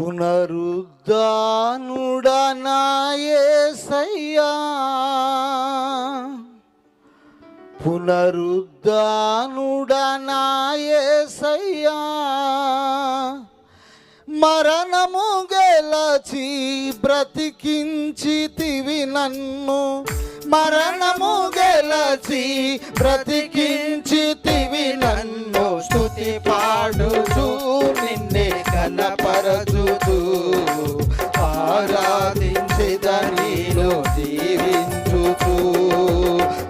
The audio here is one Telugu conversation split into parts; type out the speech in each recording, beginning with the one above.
పునరుద్ధానుడనాయసయ్యా. పునరుద్ధానుడనాయసయ్యా. మరణము గెలచి బ్రతికించితివి నన్ను. మరణము గెలచి బ్రతికించితివి నన్ను. ఘనపరచుతూ ఆరాధించదనిలో జీవించుతూ.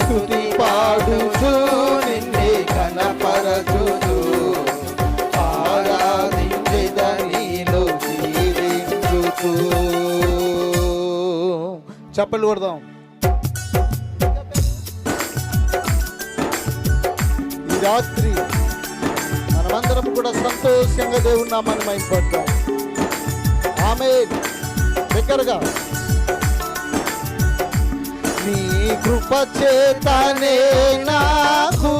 తుది పాడుతూ నిన్నే ఘనపరచుతూ కొడదాం. రాత్రి అందరం కూడా సంతోషంగా దేవుని నామాన్ని మైపడ్డాం ఆమె దగ్గరగా. నీ కృప చేతనే నాకు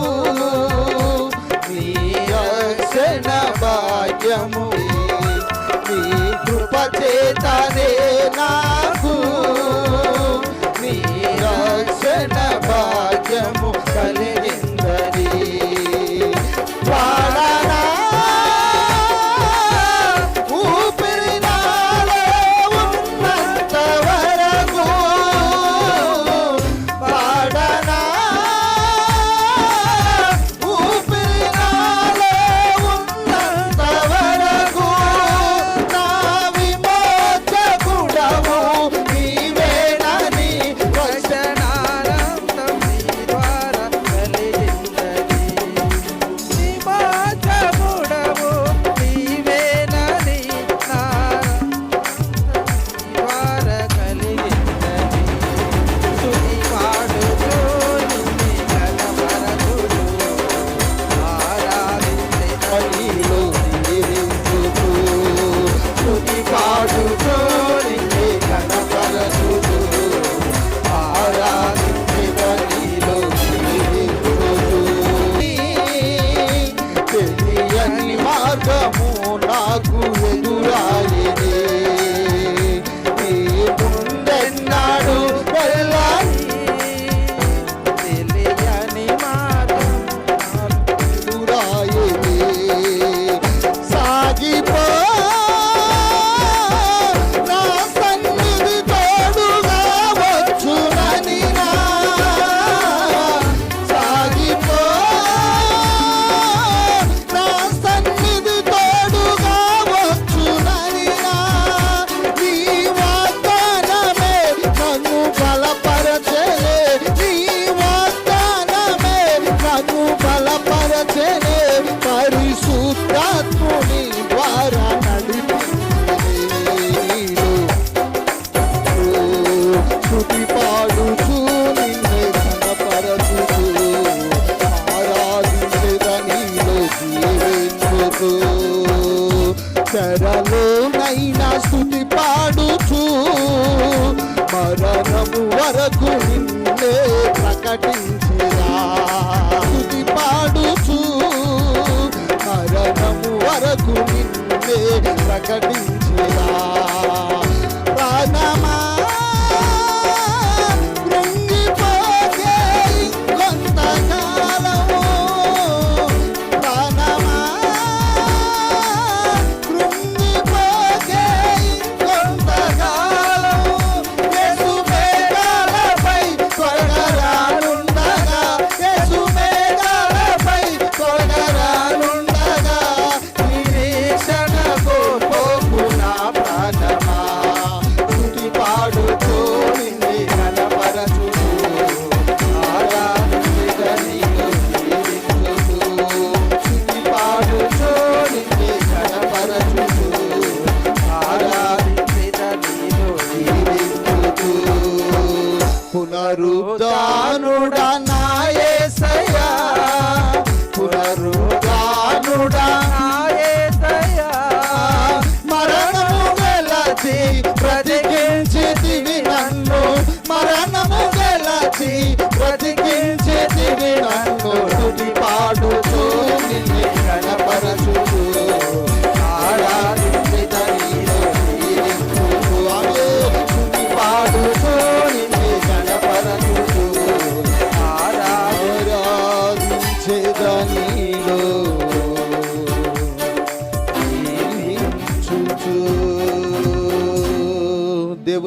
భాగ్యము నీ కృప చేతనే నా వరకు నిన్నే ప్రకటించేదా పునరుద్ధానుడా నాయసయా పునరుద్ధానుడా నాయసయా మరణము వెలచి బ్రతికించి నన్ను. మరణము వెలచి